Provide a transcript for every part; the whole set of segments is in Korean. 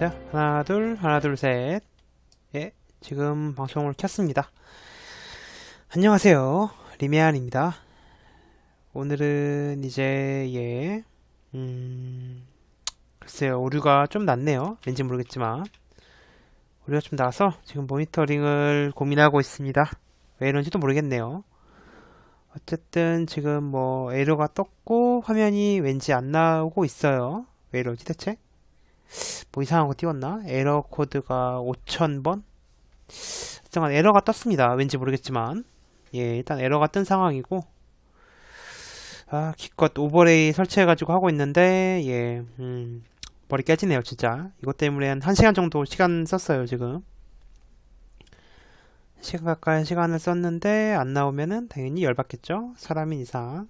자, 하나, 둘, 하나, 둘, 셋. 예, 지금 방송을 켰습니다. 안녕하세요. 리메안입니다. 오늘은 이제, 예, 음, 글쎄요, 오류가 좀 났네요. 왠지 모르겠지만. 오류가 좀 나서 지금 모니터링을 고민하고 있습니다. 왜 이런지도 모르겠네요. 어쨌든 지금 뭐 에러가 떴고 화면이 왠지 안 나오고 있어요. 왜 이러지 대체? 뭐 이상한 거 띄웠나? 에러 코드가 5000번? 하여간 에러가 떴습니다. 왠지 모르겠지만. 예, 일단 에러가 뜬 상황이고. 아, 기껏 오버레이 설치해가지고 하고 있는데, 예, 음, 머리 깨지네요, 진짜. 이것 때문에 한 1시간 정도 시간 썼어요, 지금. 시간 가까이 시간을 썼는데, 안 나오면은 당연히 열받겠죠? 사람인 이상.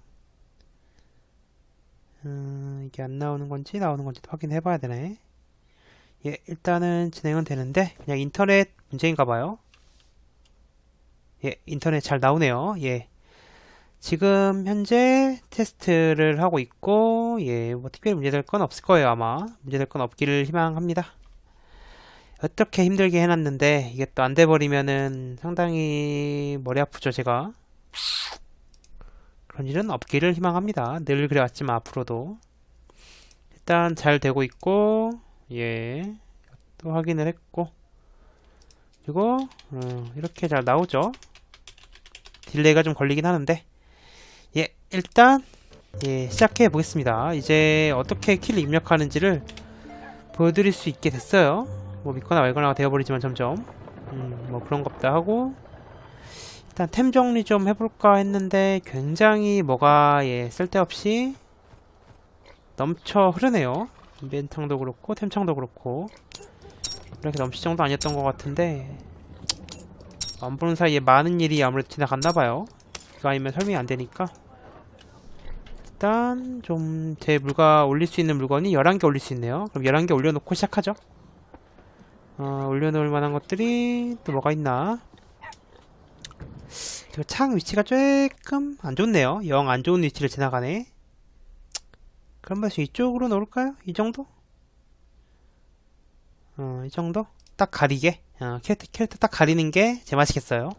음, 이게 안 나오는 건지 나오는 건지도 확인해 봐야 되네. 예, 일단은 진행은 되는데 그냥 인터넷 문제인가 봐요. 예, 인터넷 잘 나오네요. 예. 지금 현재 테스트를 하고 있고 예, 뭐 특별히 문제될 건 없을 거예요, 아마. 문제될 건 없기를 희망합니다. 어떻게 힘들게 해놨는데 이게 또 안 돼 버리면은 상당히 머리 아프죠, 제가. 그런 일은 없기를 희망합니다. 늘 그래왔지만 앞으로도. 일단 잘 되고 있고 예, 또 확인을 했고, 그리고 어, 이렇게 잘 나오죠. 딜레이가 좀 걸리긴 하는데, 예, 일단 예, 시작해 보겠습니다. 이제 어떻게 키를 입력하는지를 보여드릴 수 있게 됐어요. 뭐 믿거나 말거나 되어버리지만 점점, 음, 뭐 그런 것도 하고, 일단 템 정리 좀 해볼까 했는데 굉장히 뭐가 예, 쓸데없이 넘쳐 흐르네요. 인벤창도 그렇고 템창도 그렇고. 이렇게 넘칠 정도 아니었던 것 같은데 안 보는 사이에 많은 일이 아무래도 지나갔나봐요. 이거 아니면 설명이 안 되니까. 일단 좀 제 물가 올릴 수 있는 물건이 11개 올릴 수 있네요. 그럼 11개 올려놓고 시작하죠. 어, 올려놓을 만한 것들이 또 뭐가 있나? 저창 위치가 조금 안 좋네요. 영 안 좋은 위치를 지나가네 그럼 벌써 이쪽으로 놓을까요? 이 정도? 어, 이 정도? 딱 가리게? 어, 캐릭터, 캐릭터 딱 가리는 게 제 맛이겠어요.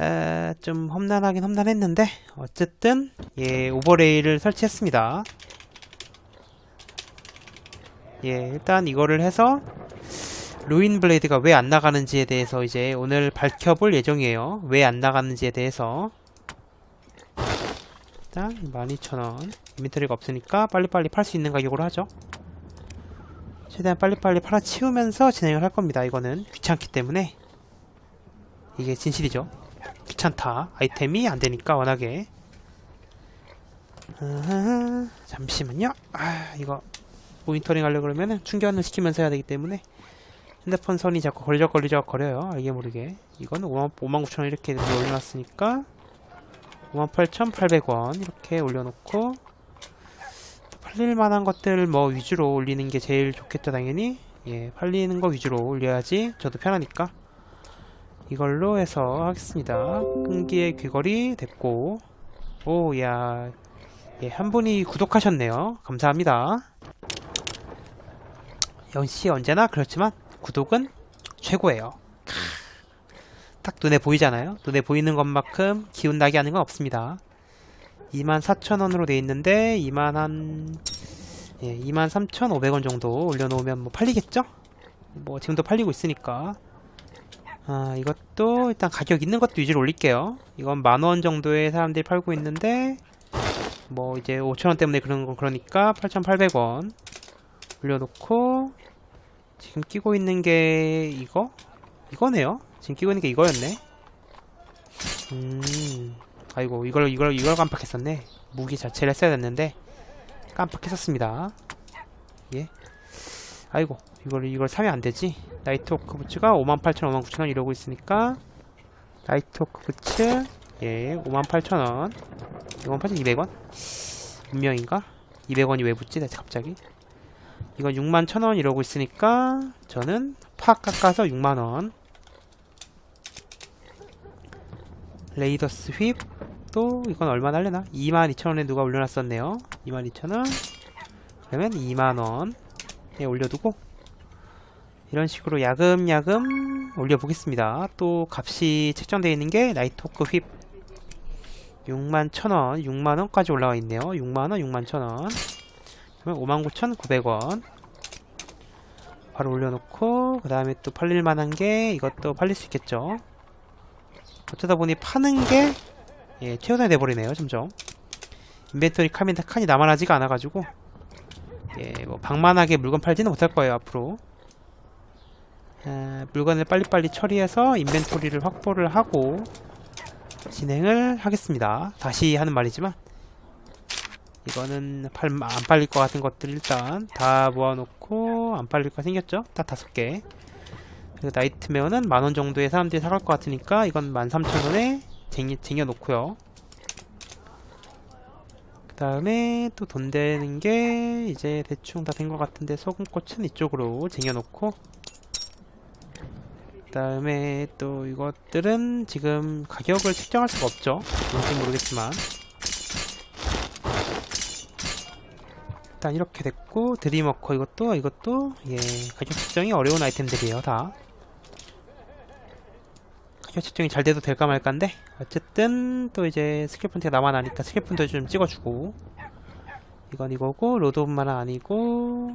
에, 좀 험난하긴 험난했는데, 어쨌든, 예, 오버레이를 설치했습니다. 예, 일단 이거를 해서, 루인 블레이드가 왜 안 나가는지에 대해서 이제 오늘 밝혀볼 예정이에요. 왜 안 나가는지에 대해서. 일단 12,000원. 인벤토리가 없으니까 빨리빨리 팔 수 있는 가격으로 하죠. 최대한 빨리빨리 팔아치우면서 진행을 할 겁니다. 이거는 귀찮기 때문에. 이게 진실이죠. 귀찮다. 아이템이 안되니까 워낙에. 잠시만요. 아 이거 모니터링 하려고 그러면은 충전을 시키면서 해야 되기 때문에 핸드폰 선이 자꾸 걸리적걸리적 거려요. 알게 모르게. 이거는 59,000원 이렇게 올려놨으니까 58,800원 이렇게 올려놓고 팔릴 만한 것들 뭐 위주로 올리는 게 제일 좋겠죠 당연히? 예 팔리는 거 위주로 올려야지 저도 편하니까. 이걸로 해서 하겠습니다. 끈기의 귀걸이 됐고. 오야. 예, 한 분이 구독하셨네요. 감사합니다. 역시 언제나 그렇지만 구독은 최고예요 딱 눈에 보이잖아요. 눈에 보이는 것만큼 기운 나게 하는 건 없습니다. 24,000원으로 돼 있는데 2만 한 예, 23,500원 정도 올려놓으면 뭐 팔리겠죠? 뭐 지금도 팔리고 있으니까 아 이것도 일단 가격 있는 것도 위주로 올릴게요. 이건 만원 정도의 사람들이 팔고 있는데 뭐 이제 5,000원 때문에 그런 건 그러니까 8,800원 올려놓고 지금 끼고 있는 게 이거? 이거네요. 지금 끼고 있는 게 이거였네. 음, 아이고 이걸 이걸 이걸 깜빡했었네. 무기 자체를 했어야 됐는데 깜빡했었습니다. 예. 아이고 이걸 이걸 사면 안 되지. 나이트 오크 부츠가 58,000원, 59,000원 이러고 있으니까 나이트 오크 부츠 예, 58,000원. 58,200원? 분명인가? 200원이 왜 붙지? 대체 갑자기? 이건 61,000원 이러고 있으니까 저는 팍 깎아서 6만원 레이더스 휩 또 이건 얼마나 할려나? 22,000원에 누가 올려놨었네요 22,000원 그러면 2만원 예, 올려두고 이런 식으로 야금야금 올려보겠습니다. 또 값이 책정되어 있는 게 라이트호크 휩 6만 1,000원, 6만 원까지 올라와 있네요. 6만 원, 6만 1,000원. 그러면 59,900원. 바로 올려놓고 그 다음에 또 팔릴 만한 게 이것도 팔릴 수 있겠죠. 어쩌다 보니 파는 게 예, 최우선이 돼버리네요. 점점. 인벤토리 칸이, 칸이 남아나지가 않아가지고 예, 뭐 방만하게 물건 팔지는 못할 거예요 앞으로. 아, 물건을 빨리빨리 처리해서 인벤토리를 확보를 하고 진행을 하겠습니다. 다시 하는 말이지만 이거는 팔, 안 팔릴 것 같은 것들 일단 다 모아놓고 안 팔릴 거 생겼죠? 딱 다섯 개. 그리고 나이트메어는 만원 정도에 사람들이 사갈 것 같으니까 이건 13,000원에 쟁여, 쟁여 놓고요. 그 다음에 또 돈 되는 게 이제 대충 다 된 것 같은데 소금꽃은 이쪽으로 쟁여놓고 그 다음에 또 이것들은 지금 가격을 측정할 수가 없죠. 뭔지 모르겠지만 일단 이렇게 됐고 드리머커 이것도 이것도 예 가격 측정이 어려운 아이템들이에요 다 가격 측정이 잘 돼도 될까 말까인데 어쨌든 또 이제 스킬 폰트가 남아나니까 스킬 폰트 좀 찍어주고. 이건 이거고 로드 오브 마나 아니고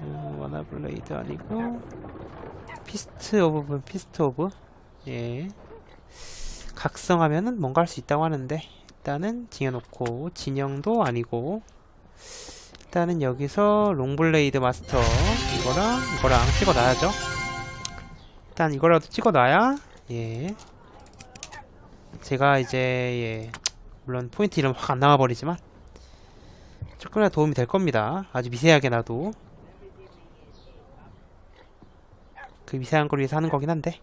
어, 와나 블레이드 아니고 피스트 오브 피스트 오브? 예. 각성하면은 뭔가 할 수 있다고 하는데 일단은 징여놓고 진영도 아니고 일단은 여기서 롱블레이드 마스터 이거랑 이거랑 찍어놔야죠. 일단 이거라도 찍어놔야 예. 제가 이제 예. 물론 포인트 이름 확 안 나와버리지만 조금이라도 도움이 될 겁니다. 아주 미세하게 나도. 그 미세한 걸 위해서 하는 거긴 한데.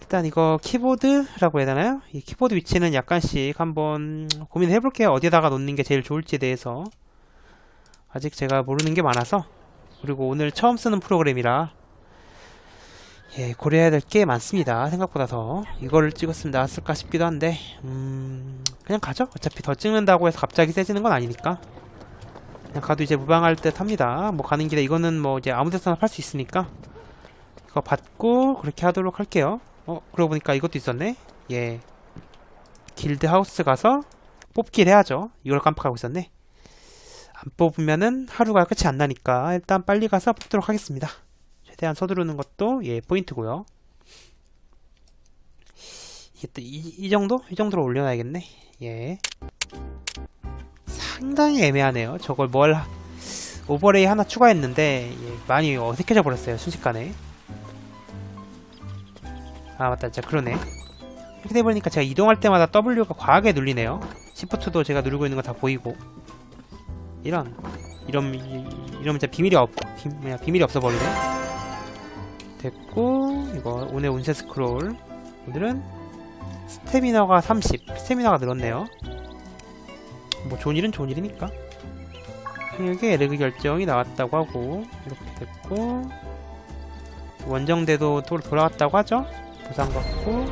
일단 이거 키보드라고 해야 되나요? 이 키보드 위치는 약간씩 한번 고민해 볼게요. 어디다가 놓는 게 제일 좋을지에 대해서. 아직 제가 모르는 게 많아서. 그리고 오늘 처음 쓰는 프로그램이라 예 고려해야 될 게 많습니다. 생각보다 더. 이거를 찍었으면 나았을까 싶기도 한데 음 그냥 가죠. 어차피 더 찍는다고 해서 갑자기 세지는 건 아니니까. 그냥 가도 이제 무방할 듯 합니다. 뭐 가는 길에 이거는 뭐 이제 아무 데서나 팔 수 있으니까. 이거 받고 그렇게 하도록 할게요. 어 그러고 보니까 이것도 있었네. 예. 길드 하우스 가서 뽑기를 해야죠. 이걸 깜빡하고 있었네. 안 뽑으면은 하루가 끝이 안 나니까 일단 빨리 가서 뽑도록 하겠습니다. 최대한 서두르는 것도 예 포인트고요. 이게 또 이, 이 정도? 이 정도로 올려놔야겠네. 예. 상당히 애매하네요. 저걸 뭘 하- 오버레이 하나 추가했는데 예, 많이 어색해져 버렸어요. 순식간에. 아 맞다, 진짜 그러네. 이렇게 돼버리니까 제가 이동할 때마다 W가 과하게 눌리네요. 시프트도 제가 누르고 있는 거 다 보이고. 이런 이런 이러면 진짜 비밀이 없 비, 비밀이 없어 버리네 됐고 이거 오늘 운세 스크롤. 오늘은 스태미너가 30 스태미너가 늘었네요. 뭐 좋은 일은 좋은 일이니까. 이게 에르그 결정이 나왔다고 하고 이렇게 됐고 원정대도 또 돌아왔다고 하죠? 보상 받고.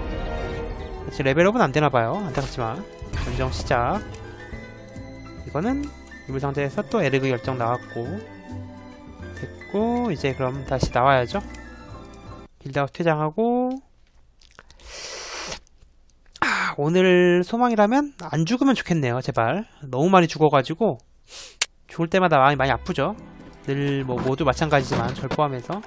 그렇지 레벨업은 안 되나봐요. 안타깝지만. 원정 시작. 이거는 이물 상태에서 또 에르그 결정 나왔고 됐고 이제 그럼 다시 나와야죠 길드하우스 퇴장하고 아, 오늘 소망이라면 안 죽으면 좋겠네요 제발. 너무 많이 죽어가지고 죽을 때마다 마음이 많이 아프죠. 늘 뭐 모두 마찬가지지만 절 포함해서.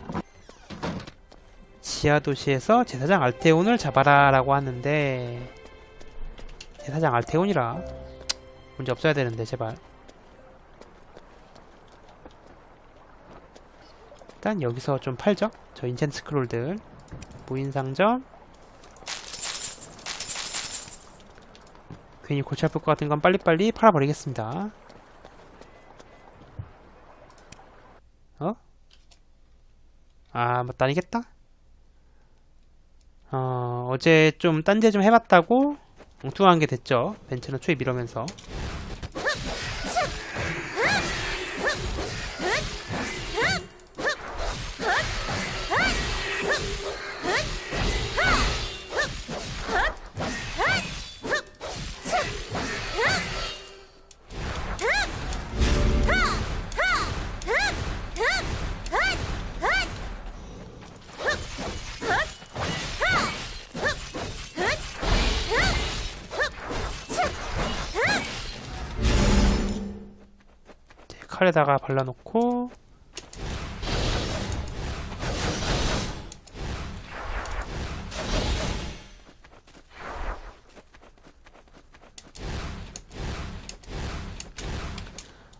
지하 도시에서 제사장 알테온을 잡아라 라고 하는데 제사장 알테온이라 문제 없어야 되는데 제발 일단 여기서 좀 팔죠. 저 인챈트 스크롤들 무인 상점 괜히 골치 아플 것 같은 건 빨리빨리 팔아버리겠습니다. 어? 아 맞다 아니겠다. 어 어제 좀 딴 데 좀 해봤다고 엉뚱한 게 됐죠. 벤츠는 초에 미러면서 칼에다가 발라놓고.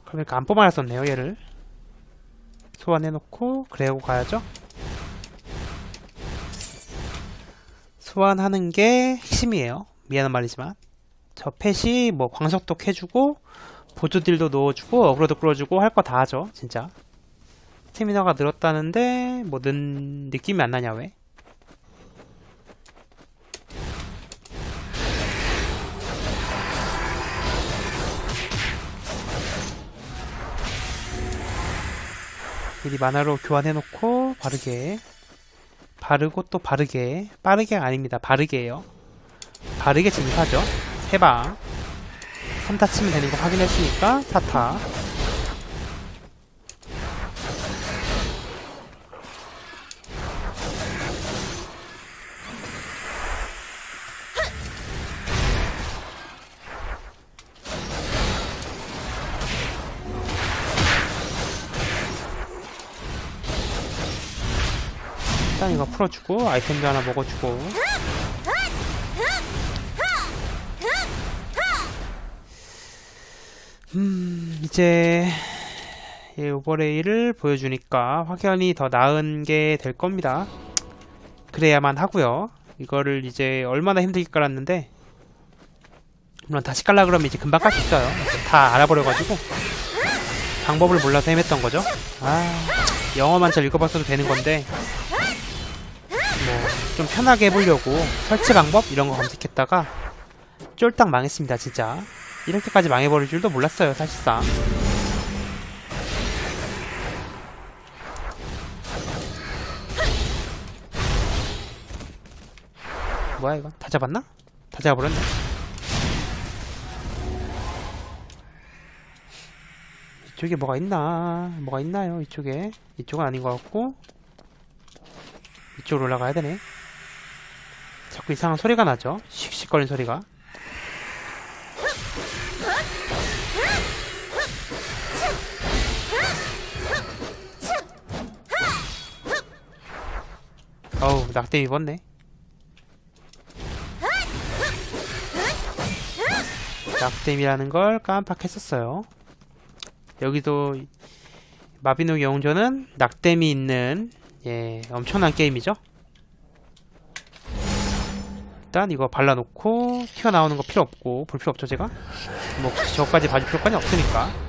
그러니까 안 뽑아놨었네요 얘를. 소환해놓고 그래고 가야죠. 소환하는 게 핵심이에요. 미안한 말이지만. 저 펫이 뭐 광석도 캐주고 보조딜도 넣어주고 어그로도 끌어주고 할 거 다 하죠 진짜. 스태미너가 늘었다는데 뭐 는 느낌이 안 나냐 왜? 미리 만화로 교환해놓고 바르게. 바르고 또 바르게. 빠르게 아닙니다. 바르게요. 바르게 진입하죠. 세방 3타 치면 되는 거 확인했으니까 4타. 일단 이거 풀어주고 아이템도 하나 먹어주고 음 이제 이 오버레이를 보여주니까 확연히 더 나은 게 될 겁니다. 그래야만 하고요. 이거를 이제 얼마나 힘들게 깔았는데 물론 다시 깔라 그러면 이제 금방 깔 수 있어요. 다 알아버려가지고 방법을 몰라서 헤맸던 거죠. 아 영어만 잘 읽어봤어도 되는 건데 뭐 좀 편하게 해보려고 설치 방법 이런 거 검색했다가 쫄딱 망했습니다 진짜 이렇게까지 망해버릴 줄도 몰랐어요 사실상. 뭐야 이거? 다 잡았나? 다 잡아버렸네. 이쪽에 뭐가 있나? 뭐가 있나요 이쪽에? 이쪽은 아닌 것 같고. 이쪽으로 올라가야 되네. 자꾸 이상한 소리가 나죠? 씩씩거리는 소리가 낙대 입었네. 낙댐이라는 걸 깜빡했었어요. 여기도 마비노 영웅전은 낙댐이 있는 예 엄청난 게임이죠. 일단 이거 발라놓고 튀어나오는 거 필요 없고 볼 필요 없죠 제가? 뭐 저까지 봐줄 필요까지 없으니까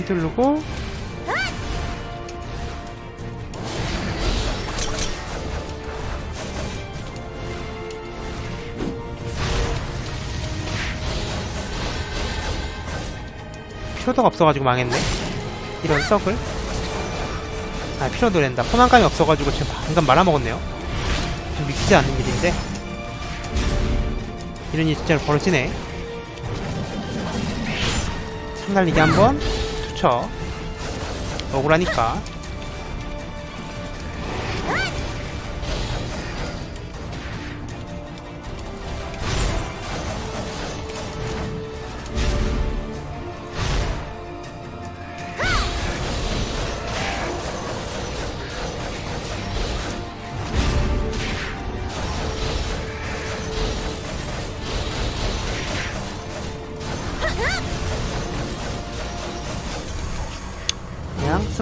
휘두르고. 필요도가 없어가지고 망했네. 이런 썩을. 아 필요도 랜다. 포만감이 없어가지고 지금 방금 말아먹었네요. 좀 믿기지 않는 일인데. 이런 일이 진짜로 벌어지네. 상달리기 한번 투쳐 억울하니까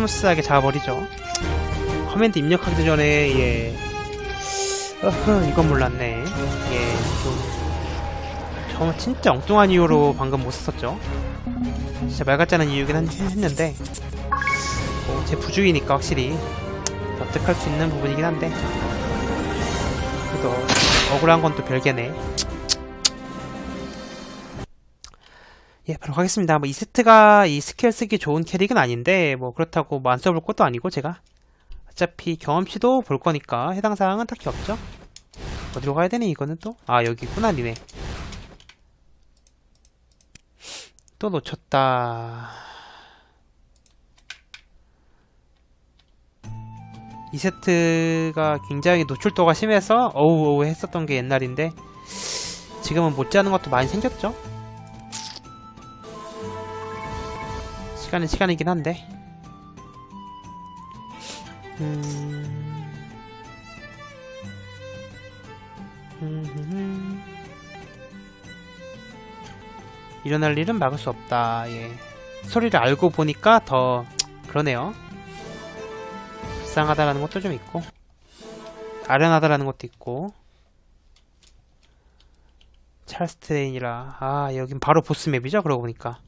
스무스하게 잡아버리죠. 커맨드 입력하기 전에 예, 어허 이건 몰랐네. 예, 좀저 진짜 엉뚱한 이유로 방금 못 썼었죠. 진짜 말 같지 않은 이유긴 한- 했는데 뭐, 제 부주의니까 확실히 납득할 수 있는 부분이긴 한데 그래도 억울한 건 또 별개네. 예, 바로 가겠습니다. 뭐, 이 세트가 이 스킬 쓰기 좋은 캐릭은 아닌데, 뭐, 그렇다고 뭐안 써볼 것도 아니고, 제가. 어차피 경험치도 볼 거니까, 해당 사항은 딱히 없죠? 어디로 가야 되니, 이거는 또? 아, 여기 있구나, 니네. 또 놓쳤다. 이 세트가 굉장히 노출도가 심해서 어우 어우 했었던 게 옛날인데 지금은 못지않은 것도 많이 생겼죠? 시간은 시간이긴 한데. 음... 음... 일어날 일은 막을 수 없다. 예. 소리를 알고 보니까 더 그러네요. 불쌍하다라는 것도 좀 있고. 아련하다라는 것도 있고. 찰스 트레인이라. 아 여긴 바로 보스 맵이죠? 그러고 보니까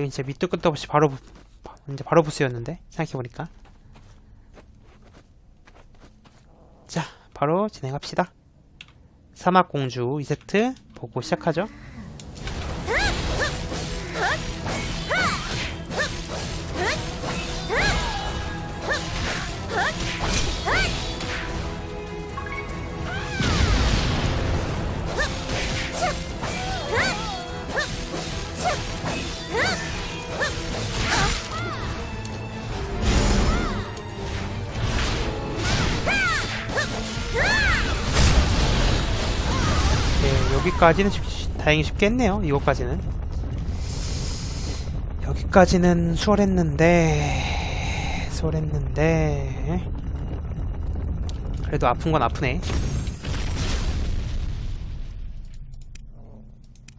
여긴 진짜 밑도 끝도 없이 바로 보- 이제 바로 보스였는데 생각해보니까. 자 바로 진행합시다. 사막공주 2세트 보고 시작하죠 여기까지는 쉽- 다행히 쉽게 했네요. 이것까지는. 여기까지는 수월했는데, 수월했는데, 그래도 아픈 건 아프네.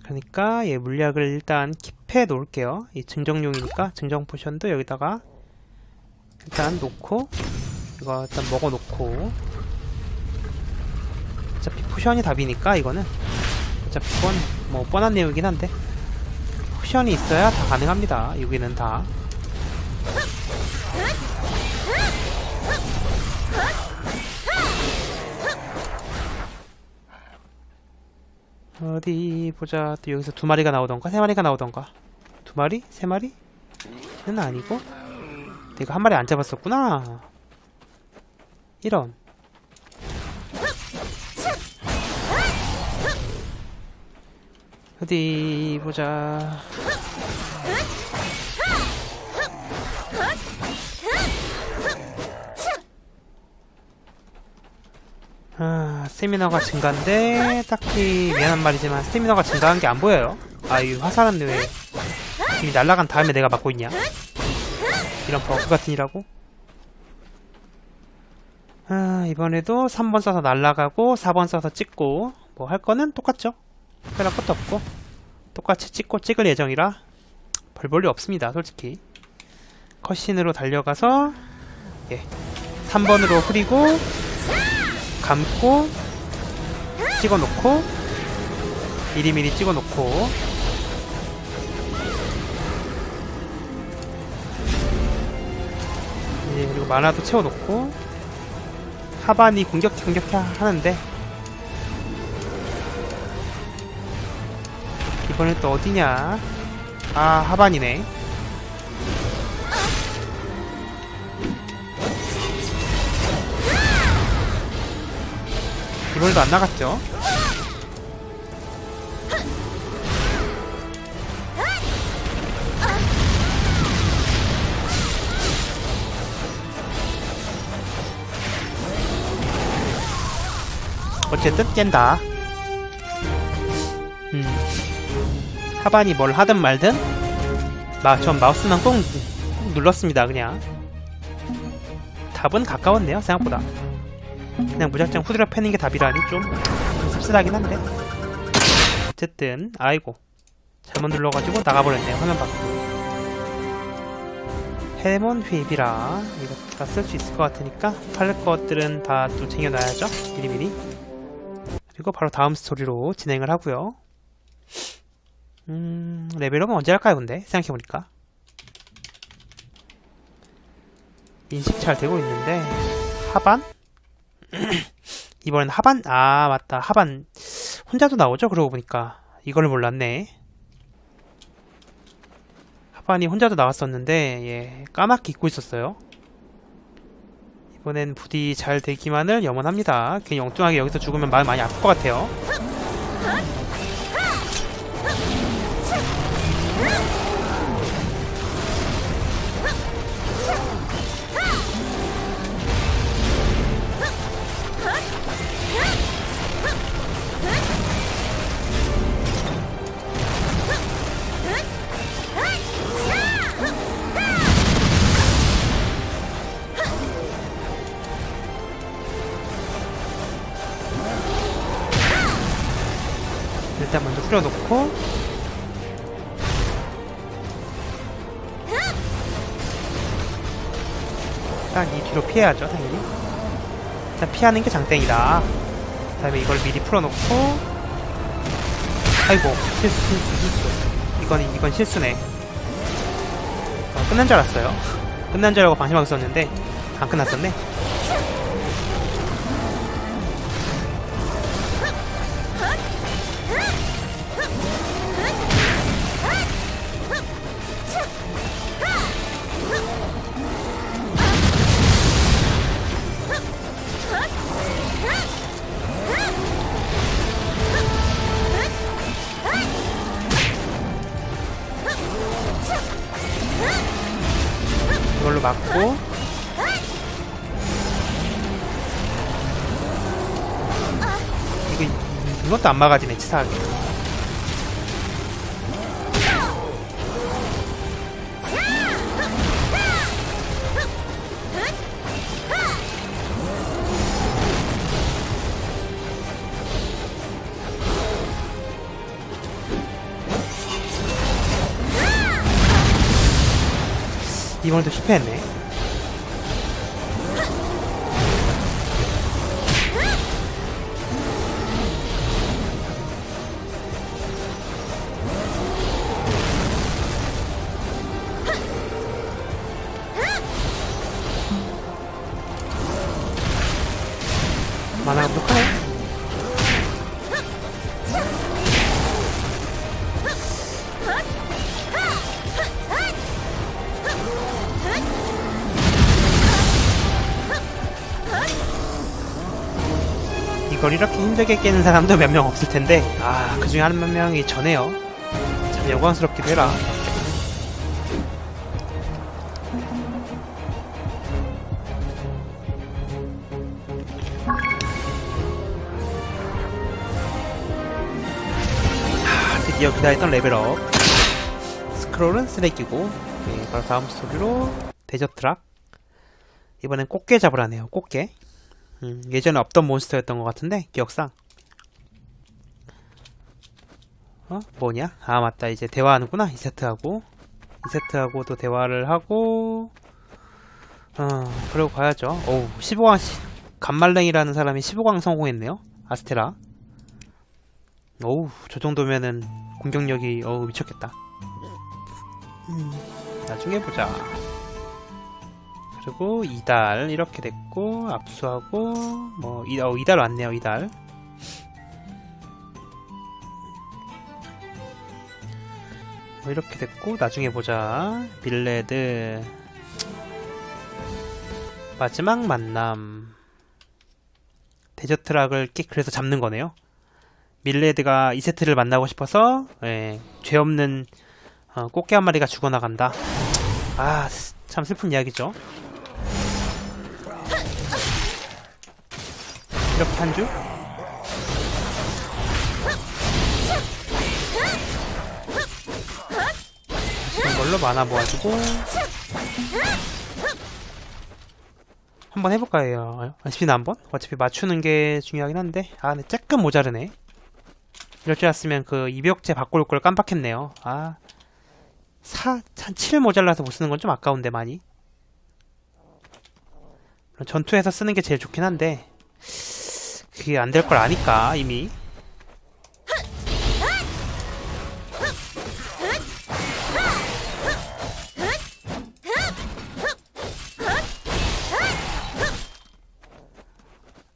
그러니까 얘 물약을 일단 킵해 놓을게요. 이 증정용이니까 증정 포션도 여기다가 일단 놓고 이거 일단 먹어 놓고 어차피 포션이 답이니까 이거는 어차피 뻔, 뭐 뻔한 내용이긴 한데. 포션이 있어야 다 가능합니다. 여기는 다. 어디 보자. 또 여기서 두 마리가 나오던가? 세 마리가 나오던가? 두 마리? 세 마리? 는 아니고? 내가 한 마리 안 잡았었구나. 이런 어디 보자. 아, 스태미너가 증가인데 딱히 미안한 말이지만 스태미너가 증가한 게 안 보여요. 아, 이 화살은 왜 이미 날아간 다음에 내가 맞고 있냐? 이런 버그 같으니라고? 아, 이번에도 3번 써서 날아가고 4번 써서 찍고 뭐 할 거는 똑같죠. 특별한 것도 없고 똑같이 찍고 찍을 예정이라 별 볼일 없습니다 솔직히. 컷신으로 달려가서 예 3번으로 흐리고 감고 찍어놓고 미리미리 찍어놓고. 이제 그리고 만화도 채워놓고. 하반이 공격 공격해 하는데 이번엔 또 어디냐? 아, 하반이네. 이번에도 안 나갔죠? 어쨌든 깬다. 음. 하반이 뭘 하든 말든? 마, 전 마우스만 꼭, 꼭 눌렀습니다 그냥. 답은 가까웠네요 생각보다. 그냥 무작정 후드려 패는 게 답이라니 좀 씁쓸하긴 한데. 어쨌든 아이고. 잘못 눌러가지고 나가버렸네요 화면 밖으로. 해몬 휘비라. 이거 다 쓸 수 있을 것 같으니까 팔 것들은 다 또 챙겨놔야죠 미리미리. 그리고 바로 다음 스토리로 진행을 하고요 음, 레벨업은 언제 할까요, 근데? 생각해보니까. 인식 잘 되고 있는데, 하반? 이번엔 하반? 아, 맞다. 하반. 혼자도 나오죠? 그러고 보니까. 이걸 몰랐네. 하반이 혼자도 나왔었는데, 예, 까맣게 잊고 있었어요. 이번엔 부디 잘 되기만을 염원합니다. 괜히 엉뚱하게 여기서 죽으면 마음 많이 아플 것 같아요. 뿌려놓고. 일단 이 뒤로 피해야죠 당연히. 일단 피하는 게 장땡이다. 그 다음에 이걸 미리 풀어놓고. 아이고 실수 실수 실수. 이건 이건 실수네. 어, 끝난 줄 알았어요. 끝난 줄 알고 방심하고 있었는데 안 끝났었네 이걸로 막고. 이거 이것도 안 막아지네 치사하게 이번에도 실패했네 힘들게 깨는 사람도 몇 명 없을 텐데 아 그 중에 한 명이 저네요. 참 영광스럽기도 해라. 아, 드디어 기다렸던 레벨업. 스크롤은 쓰레기고 네, 바로 다음 스토리로 데저트락. 이번엔 꽃게 잡으라네요 꽃게 음, 예전에 없던 몬스터였던 것 같은데 기억상. 어? 뭐냐? 아 맞다. 이제 대화하는구나 이 세트하고. 이 세트하고도 대화를 하고 어 그러고 가야죠. 어우 15강 간말랭이라는 사람이 15강 성공했네요 아스테라. 어우 저 정도면은 공격력이 어우 미쳤겠다. 음, 나중에 보자 그리고 이달 이렇게 됐고 압수하고 뭐 이, 어, 이달 왔네요 이달. 뭐 이렇게 됐고 나중에 보자. 빌레드. 마지막 만남. 데저트락을 끼 그래서 잡는 거네요. 밀레드가 이세트를 만나고 싶어서 예, 죄 없는 어, 꽃게 한 마리가 죽어나간다. 아 참 슬픈 이야기죠 이렇게 한 줄? 이걸로 만화 모아주고 한번 해볼까요? 아쉽나 한번? 어차피 맞추는 게 중요하긴 한데 아 근데 조금 모자르네 이럴 줄 알았으면 그 입욕제 바꿀 걸 깜빡했네요 아 4, 한7 모자라서 못 쓰는 건 좀 아까운데 많이 전투에서 쓰는 게 제일 좋긴 한데 그게 안 될 걸 아니까 이미.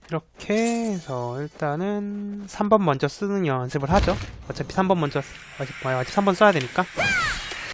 이렇게 해서 일단은 3번 먼저 쓰는 연습을 하죠. 어차피 3번 먼저 어차피 3번 써야 되니까